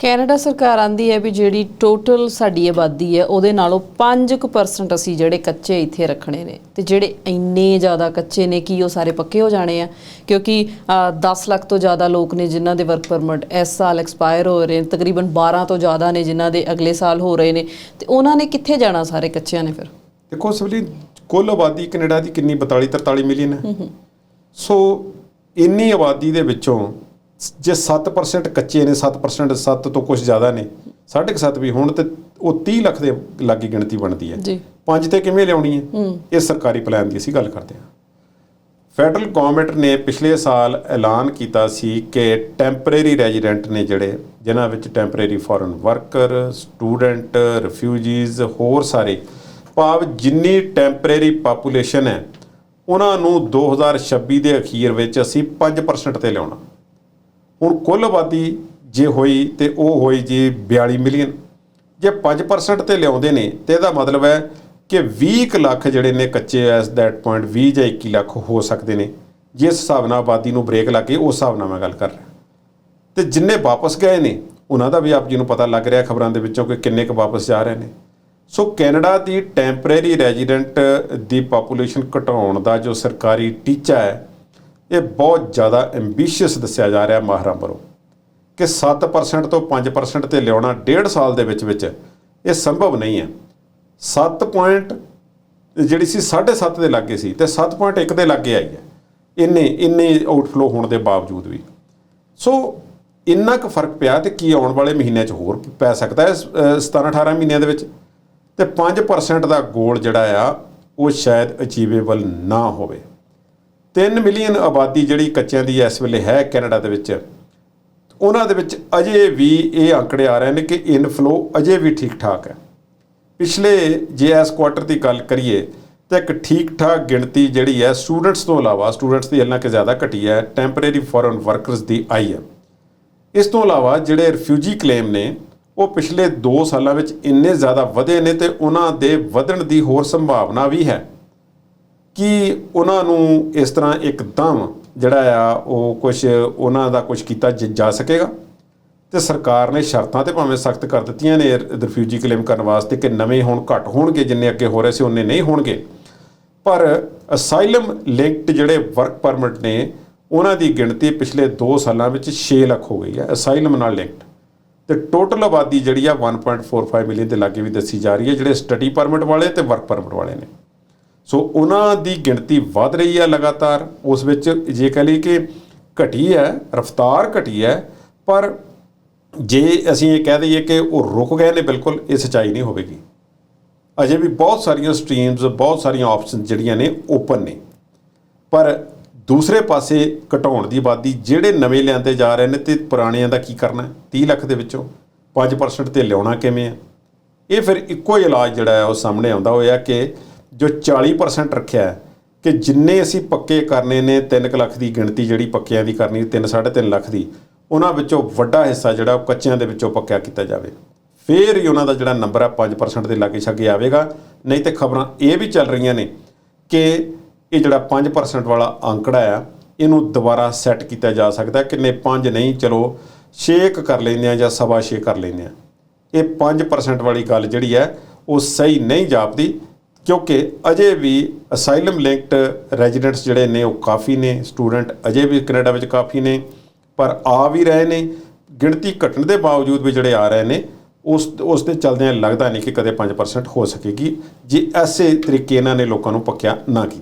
Canada ਸਰਕਾਰ ਆਂਦੀ ਹੈ ਵੀ ਜਿਹੜੀ ਟੋਟਲ ਸਾਡੀ ਆਬਾਦੀ ਹੈ ਉਹਦੇ ਨਾਲੋਂ 5% ਅਸੀਂ ਜਿਹੜੇ ਕੱਚੇ ਇੱਥੇ ਰੱਖਣੇ ਨੇ। ਤੇ ਜਿਹੜੇ ਇੰਨੇ ਜ਼ਿਆਦਾ ਕੱਚੇ ਨੇ ਕੀ ਉਹ ਸਾਰੇ ਪੱਕੇ ਹੋ ਜਾਣੇ ਆ? ਕਿਉਂਕਿ ਅ, 10 ਲੱਖ ਤੋਂ ਜ਼ਿਆਦਾ ਲੋਕ ਨੇ ਜਿਨ੍ਹਾਂ ਦੇ ਵਰਕ ਪਰਮਿਟ ਇਸ ਸਾਲ ਐਕਸਪਾਇਰ ਹੋ ਰਹੇ ਨੇ ਤਕਰੀਬਨ 12 ਤੋਂ ਜ਼ਿਆਦਾ ਨੇ ਜਿਨ੍ਹਾਂ ਦੇ ਅਗਲੇ ਸਾਲ ਹੋ ਰਹੇ ਨੇ। ਤੇ ਉਹਨਾਂ ਨੇ ਕਿੱਥੇ ਜਾਣਾ ਸਾਰੇ ਕੱਚਿਆਂ ਨੇ ਫਿਰ? ਦੇਖੋ ਸਵਲੀ ਕੁੱਲ ਆਬਾਦੀ ਕੈਨੇਡਾ ਦੀ ਕਿੰਨੀ 42 43 ਮਿਲੀਅਨ ਹੈ। ਸੋ ਇੰਨੀ ਆਬਾਦੀ ਦੇ ਵਿੱਚੋਂ ਜੇ 7% ਕੱਚੇ ਨੇ 7% 7 ਤੋਂ ਕੁਝ ਜ਼ਿਆਦਾ ਨੇ 7.5 ਵੀ ਹੁਣ ਤੇ ਉਹ 30 ਲੱਖ ਦੇ ਲਾਗੀ ਗਿਣਤੀ ਬਣਦੀ ਹੈ। ਜੀ। ਪੰਜ ਤੇ ਕਿਵੇਂ ਲਿਆਉਣੀ ਹੈ? ਇਹ ਸਰਕਾਰੀ ਪਲਾਨ ਦੀ ਅਸੀਂ ਗੱਲ ਕਰਦੇ ਹਾਂ। ਫੈਡਰਲ ਗਵਰਨਮੈਂਟ ਨੇ ਪਿਛਲੇ ਸਾਲ ਐਲਾਨ ਕੀਤਾ ਸੀ ਕਿ ਟੈਂਪਰੇਰੀ ਰੈਜ਼ੀਡੈਂਟ ਨੇ ਜਿਹੜੇ ਜਿਨ੍ਹਾਂ ਵਿੱਚ temporary foreign worker student refugees ਹੋਰ ਸਾਰੇ ਭਾਵ ਜਿੰਨੀ ਟੈਂਪਰੇਰੀ ਪਾਪੂਲੇਸ਼ਨ ਹੈ ਉਹਨਾਂ ਨੂੰ 2026 ਦੇ ਅਖੀਰ ਵਿੱਚ ਅਸੀਂ 5% ਤੇ ਲਿਆਉਣਾ। ਹੁਣ ਕੁੱਲ ਆਬਾਦੀ ਜੇ ਹੋਈ ਤੇ ਉਹ ਹੋਈ ਜੀ 42 ਮਿਲੀਅਨ। ਜੇ 5% ਤੇ ਲਿਆਉਂਦੇ ਨੇ ਤੇ ਇਹਦਾ ਮਤਲਬ ਹੈ ਕਿ 20 ਕੁ ਲੱਖ ਜਿਹੜੇ ਨੇ ਕੱਚੇ ਐਸ ਦੈਟ ਪੁਆਇੰਟ 20 ਜਾਂ 21 ਲੱਖ ਹੋ ਸਕਦੇ ਨੇ। ਜਿਸ ਹਿਸਾਬ ਨਾਲ ਆਬਾਦੀ ਨੂੰ ਬ੍ਰੇਕ ਲੱਗੇ ਉਸ ਹਿਸਾਬ ਨਾਲ ਮੈਂ ਗੱਲ ਕਰ ਰਿਹਾ। ਤੇ ਜਿੰਨੇ ਵਾਪਸ ਗਏ ਨੇ, ਉਹਨਾਂ ਦਾ ਵੀ ਆਪ ਜੀ ਨੂੰ ਪਤਾ ਲੱਗ ਰਿਹਾ ਖਬਰਾਂ ਦੇ ਵਿੱਚੋਂ ਕਿ ਕਿੰਨੇ ਕੁ ਵਾਪਸ ਜਾ ਰਹੇ ਨੇ। ਸੋ ਕੈਨੇਡਾ ਦੀ ਟੈਂਪਰੇਰੀ ਰੈਜ਼ੀਡੈਂਟ ਦੀ ਪਾਪੂਲੇਸ਼ਨ ਘਟਾਉਣ ਦਾ ਜੋ ਸਰਕਾਰੀ ਟੀਚਾ ਹੈ ਇਹ ਬਹੁਤ ਜ਼ਿਆਦਾ ਐਂਬੀਸ਼ੀਅਸ ਦੱਸਿਆ ਜਾ ਰਿਹਾ ਮਾਹਰਾਂ ਵੱਲੋਂ ਕਿ 7% ਤੋਂ 5% ਤੇ ਲਿਆਉਣਾ ਡੇਢ ਸਾਲ ਦੇ ਵਿੱਚ ਵਿੱਚ ਇਹ ਸੰਭਵ ਨਹੀਂ ਹੈ। 7 ਪੁਆਇੰਟ ਜਿਹੜੀ ਸੀ 7.5 ਦੇ ਲਾਗੇ ਸੀ ਤੇ 7.1 ਦੇ ਲਾਗੇ ਆਈ ਹੈ। ਇੰਨੇ ਇੰਨੇ ਆਊਟਫਲੋ ਹੋਣ ਦੇ ਬਾਵਜੂਦ ਵੀ। ਸੋ ਇੰਨਾ ਕੁ ਫ਼ਰਕ ਪਿਆ ਤੇ ਕੀ ਆਉਣ ਵਾਲੇ ਮਹੀਨਿਆਂ 'ਚ ਹੋਰ ਪੈ ਸਕਦਾ ਹੈ 17 18 ਮਹੀਨਿਆਂ ਦੇ ਵਿੱਚ? ਤੇ 5% ਦਾ ਗੋਲ ਜਿਹੜਾ ਆ, ਉਹ ਸ਼ਾਇਦ ਅਚੀਵੇਬਲ ਨਾ ਹੋਵੇ। 3 ਮਿਲੀਅਨ ਆਬਾਦੀ ਜਿਹੜੀ ਕੱਚਿਆਂ ਦੀ ਇਸ ਵੇਲੇ ਹੈ ਕੈਨੇਡਾ ਦੇ ਵਿੱਚ, ਉਹਨਾਂ ਦੇ ਵਿੱਚ ਅਜੇ ਵੀ ਇਹ ਅੰਕੜੇ ਆ ਰਹੇ ਨੇ ਕਿ ਇਨਫਲੋ ਅਜੇ ਵੀ ਠੀਕ ਠਾਕ ਹੈ। ਪਿਛਲੇ ਜੇ ਇਸ ਕੁਆਟਰ ਦੀ ਗੱਲ ਕਰੀਏ ਤਾਂ ਇੱਕ ਠੀਕ ਠਾਕ ਗਿਣਤੀ ਜਿਹੜੀ ਹੈ ਸਟੂਡੈਂਟਸ ਤੋਂ ਇਲਾਵਾ ਸਟੂਡੈਂਟਸ ਦੀ ਇੰਨਾ ਕਿ ਜ਼ਿਆਦਾ ਘਟੀ ਹੈ ਟੈਂਪਰੇਰੀ ਫੋਰਨ ਵਰਕਰਸ ਦੀ ਆਈ ਹੈ। ਇਸ ਤੋਂ ਇਲਾਵਾ ਜਿਹੜੇ ਰਿਫਿਊਜੀ ਕਲੇਮ ਨੇ, ਉਹ ਪਿਛਲੇ 2 ਸਾਲਾਂ ਵਿੱਚ ਇੰਨੇ ਜ਼ਿਆਦਾ ਵਧੇ ਨੇ ਤੇ ਉਹਨਾਂ ਦੇ ਵਧਣ ਦੀ ਹੋਰ ਸੰਭਾਵਨਾ ਵੀ ਹੈ। ਕਿ ਉਹਨਾਂ ਨੂੰ ਇਸ ਤਰ੍ਹਾਂ ਇੱਕਦਮ ਜਿਹੜਾ ਆ ਉਹ ਕੁਝ ਉਹਨਾਂ ਦਾ ਕੁਝ ਕੀਤਾ ਜ- ਜਾ ਸਕੇਗਾ? ਤੇ ਸਰਕਾਰ ਨੇ ਸ਼ਰਤਾਂ ਤੇ ਭਾਵੇਂ ਸਖਤ ਕਰ ਦਿੱਤੀਆਂ ਨੇ ਰਿਫਿਊਜੀ ਕਲੇਮ ਕਰਨ ਵਾਸਤੇ ਕਿ ਨਵੇਂ ਹੁਣ ਘੱਟ ਹੋਣਗੇ, ਜਿੰਨੇ ਅੱਗੇ ਹੋ ਰਹੇ ਸੀ ਉਹਨੇ ਨਹੀਂ ਹੋਣਗੇ। ਪਰ ਅਸਾਈਲਮ ਲਿੰਕਡ ਜਿਹੜੇ ਵਰਕ ਪਰਮਿਟ ਨੇ, ਉਹਨਾਂ ਦੀ ਗਿਣਤੀ ਪਿਛਲੇ 2 ਸਾਲਾਂ ਵਿੱਚ 6 ਲੱਖ ਹੋ ਗਈ ਹੈ, ਅਸਾਈਲਮ ਨਾਲ ਲਿੰਕਡ। ਤੇ ਟੋਟਲ ਆਬਾਦੀ ਜਿਹੜੀ ਆ 1.45 ਮਿਲੀਅਨ ਦੇ ਲਾਗੇ ਵੀ ਦੱਸੀ ਜਾ ਰਹੀ ਹੈ, ਜਿਹੜੇ ਸਟੱਡੀ ਪਰਮਿਟ ਵਾਲੇ ਤੇ ਵਰਕ ਪਰਮਿਟ ਵਾਲੇ ਨੇ। ਸੋ ਉਹਨਾਂ ਦੀ ਗਿਣਤੀ ਵੱਧ ਰਹੀ ਹੈ ਲਗਾਤਾਰ। ਉਸ ਵਿੱਚ ਜੇ ਕਹ ਲਈ ਕਿ ਘਟੀ ਹੈ, ਰਫਤਾਰ ਘਟੀ ਹੈ, ਪਰ ਜੇ ਅਸੀਂ ਇਹ ਕਹਿ ਦਈਏ ਕਿ ਉਹ ਰੁਕ ਗਏ ਨੇ, ਬਿਲਕੁਲ ਇਹ ਸੱਚਾਈ ਨਹੀਂ ਹੋਵੇਗੀ। ਅਜੇ ਵੀ ਬਹੁਤ ਸਾਰੀਆਂ ਸਟਰੀਮਸ, ਬਹੁਤ ਸਾਰੀਆਂ ਆਪਸ਼ਨਸ ਜਿਹੜੀਆਂ ਨੇ, ਓਪਨ ਨੇ। ਪਰ ਦੂਸਰੇ ਪਾਸੇ ਘਟਾਉਣ ਦੀ ਆਬਾਦੀ ਜਿਹੜੇ ਨਵੇਂ ਲਿਆਂਦੇ ਜਾ ਰਹੇ ਨੇ ਤੇ ਪੁਰਾਣਿਆਂ ਦਾ ਕੀ ਕਰਨਾ ਹੈ? 30 ਲੱਖ ਦੇ ਵਿੱਚੋਂ 5% ਤੇ ਲਿਆਉਣਾ ਕਿਵੇਂ ਹੈ? ਇਹ ਫਿਰ ਇੱਕੋ ਹੀ ਇਲਾਜ ਜਿਹੜਾ ਹੈ, ਉਹ ਸਾਹਮਣੇ ਆਉਂਦਾ ਹੋਇਆ ਕਿ ਜੋ 40% ਰੱਖਿਆ ਹੈ, ਕਿ ਜਿੰਨੇ ਅਸੀਂ ਪੱਕੇ ਕਰਨੇ ਨੇ 3 ਲੱਖ ਦੀ ਗਿਣਤੀ ਜਿਹੜੀ ਪੱਕਿਆਂ ਦੀ ਕਰਨੀ 3 3.5 ਲੱਖ ਦੀ, ਉਹਨਾਂ ਵਿੱਚੋਂ ਵੱਡਾ ਹਿੱਸਾ ਜਿਹੜਾ ਉਹ ਕੱਚਿਆਂ ਦੇ ਵਿੱਚੋਂ ਪੱਕਿਆ ਕੀਤਾ ਜਾਵੇ। ਫੇਰ ਹੀ ਉਹਨਾਂ ਦਾ ਜਿਹੜਾ ਨੰਬਰ ਆ 5% ਦੇ ਲਾਗੇ ਛਾਗੇ ਆਵੇਗਾ। ਨਹੀਂ ਤੇ ਖਬਰਾਂ ਇਹ ਵੀ ਚੱਲ ਰਹੀਆਂ ਨੇ ਕਿ ਇਹ ਜਿਹੜਾ 5% ਵਾਲਾ ਅੰਕੜਾ ਆ, ਇਹਨੂੰ ਦੁਬਾਰਾ ਸੈੱਟ ਕੀਤਾ ਜਾ ਸਕਦਾ। ਕਿੰਨੇ 5 ਨਹੀਂ, ਚਲੋ 6 ਕਰ ਲੈਂਦੇ ਆ ਜਾਂ ਸਵਾ 6 ਕਰ ਲੈਂਦੇ ਆ ਇਹ 5% ਵਾਲੀ ਗੱਲ ਜਿਹੜੀ ਹੈ, ਉਹ ਸਹੀ ਨਹੀਂ ਜਾਪਦੀ। ਕਿਉਂਕਿ ਅਜੇ ਵੀ ਅਸਾਈਲਮ ਲਿੰਕਡ ਰੈਜ਼ੀਡੈਂਟਸ ਜਿਹੜੇ ਨੇ ਉਹ ਕਾਫੀ ਨੇ, ਸਟੂਡੈਂਟ ਅਜੇ ਵੀ ਕੈਨੇਡਾ ਵਿੱਚ ਕਾਫੀ ਨੇ, ਪਰ ਆ ਵੀ ਰਹੇ ਨੇ। ਗਿਣਤੀ ਘਟਣ ਦੇ ਬਾਵਜੂਦ ਵੀ ਜਿਹੜੇ ਆ ਰਹੇ ਨੇ, ਉਸ ਉਸ ਦੇ ਚਲਦਿਆਂ ਲੱਗਦਾ ਨਹੀਂ ਕਿ ਕਦੇ 5% ਹੋ ਸਕੇਗੀ। ਜੇ ਐਸੇ ਤਰੀਕੇ ਇਹਨਾਂ ਨੇ ਲੋਕਾਂ ਨੂੰ ਪੱਕਿਆ ਨਾ ਕੀਤਾ।